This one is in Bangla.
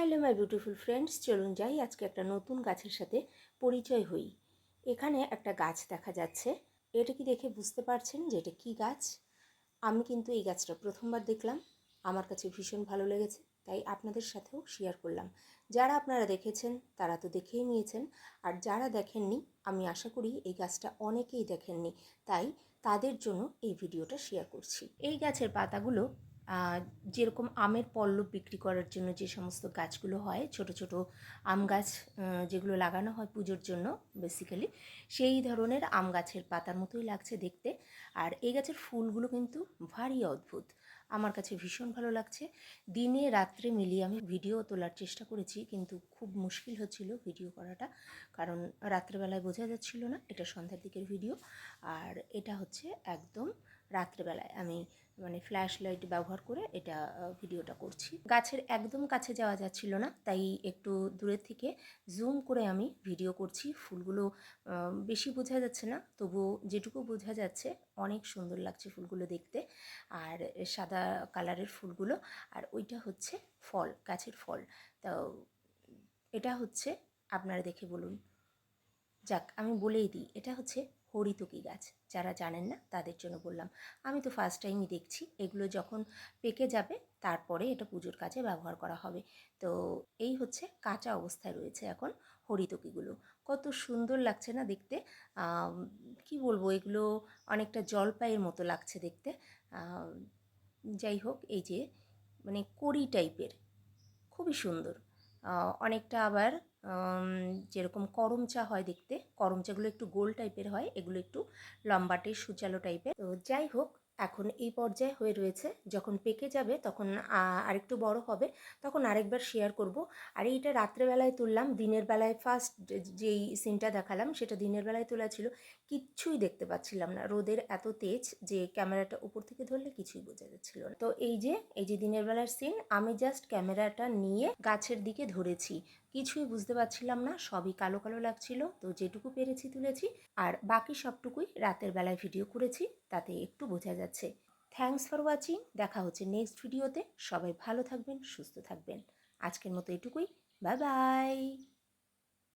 হ্যালো মাই বিউটিফুল ফ্রেন্ডস চলুন যাই, আজকে একটা নতুন গাছের সাথে পরিচয় হই। এখানে একটা গাছ দেখা যাচ্ছে। এটা কি দেখে বুঝতে পারছেন যে এটা কী গাছ? আমি কিন্তু এই গাছটা প্রথমবার দেখলাম। আমার কাছে ভীষণ ভালো লেগেছে, তাই আপনাদের সাথেও শেয়ার করলাম। যারা আপনারা দেখেছেন, তারা তো দেখেই নিয়েছেন। আর যারা দেখেননি, আমি আশা করি এই গাছটা অনেকেই দেখেননি। তাই তাদের জন্য এই ভিডিওটা শেয়ার করছি। এই গাছের পাতাগুলো যেরকম আমের পল্লব বিক্রি করার জন্য যে সমস্ত গাছগুলো হয়, ছোট ছোট আম গাছ যেগুলো লাগানো হয় পুজোর জন্য বেসিক্যালি সেই ধরনের আম গাছের পাতার মতোই লাগছে দেখতে। আর এই গাছের ফুলগুলো কিন্তু ভারী অদ্ভুত। আমার কাছে ভীষণ ভালো লাগছে। দিনে রাত্রে মিলিয়ে আমি ভিডিও তোলার চেষ্টা করেছি, কিন্তু খুব মুশকিল হচ্ছিল ভিডিও করাটা, কারণ রাত্রেবেলায় বোঝা যাচ্ছিল না, এটা সন্ধ্যার দিকের ভিডিও আর এটা হচ্ছে একদম রাত্রেবেলায়। আমি মানে ফ্ল্যাশ লাইট ব্যবহার করে এটা ভিডিওটা করছি। গাছের একদম কাছে যাওয়া যাচ্ছিল না, তাই একটু দূরের থেকে জুম করে আমি ভিডিও করছি। ফুলগুলো বেশি বোঝা যাচ্ছে না তবু যেটুকু বোঝা যাচ্ছে, অনেক সুন্দর লাগছে ফুলগুলো দেখতে। আর সাদা কালারের ফুলগুলো, আর ওইটা হচ্ছে ফল, গাছের ফল। তো এটা হচ্ছে, আপনারা দেখে বলুন। যাক, আমি বলেই দিই, এটা হচ্ছে হরিতকি গাছ। যারা জানেন না, তাদের জন্য বললাম। আমি তো ফার্স্ট টাইমই দেখছি। এগুলো যখন পেকে যাবে, তারপরে এটা পুজোর কাজে ব্যবহার করা হবে। তো এই হচ্ছে কাঁচা অবস্থায় রয়েছে এখন হরিতকিগুলো। কত সুন্দর লাগছে না দেখতে? কি বলব, এগুলো অনেকটা জলপাইয়ের মতো লাগছে দেখতে। যাই হোক, এই যে মানে কড়ি টাইপের খুবই সুন্দর। অনেকটা আবার যেরকম করম চা হয় দেখতে, করম চাগুলো একটু গোল টাইপের হয়, এগুলো একটু লম্বাটে সুচালো টাইপের তো যাই হোক এখন এই পর্যায়ে হয়ে রয়েছে। যখন পেকে যাবে তখন আরেকটু বড় হবে, তখন আরেকবার শেয়ার করব। আর এইটা রাত্রেবেলায় তুললাম, দিনের বেলায় ফার্স্ট যেই সিনটা দেখালাম সেটা দিনের বেলায় তোলা ছিল। কিচ্ছুই দেখতে পাচ্ছিলাম না। রোদের এত তেজ যে ক্যামেরাটা উপর থেকে ধরলে কিছুই বোঝা যাচ্ছিল না। তো এই যে এই যে দিনের বেলার সিন আমি জাস্ট ক্যামেরাটা নিয়ে গাছের দিকে ধরেছি। কিছুই বুঝতে পারছিলাম না, সবই কালো কালো লাগছিল। তো যেটুকু পেরেছি তুলেছি, আর বাকি সবটুকুই রাতের বেলায় ভিডিও করেছি, তাতে একটু বোঝা যাচ্ছে। থ্যাংকস ফর ওয়াচিং দেখা হচ্ছে নেক্সট ভিডিওতে সবাই ভালো থাকবেন, সুস্থ থাকবেন। আজকের মতো এটুকুই বাই বাই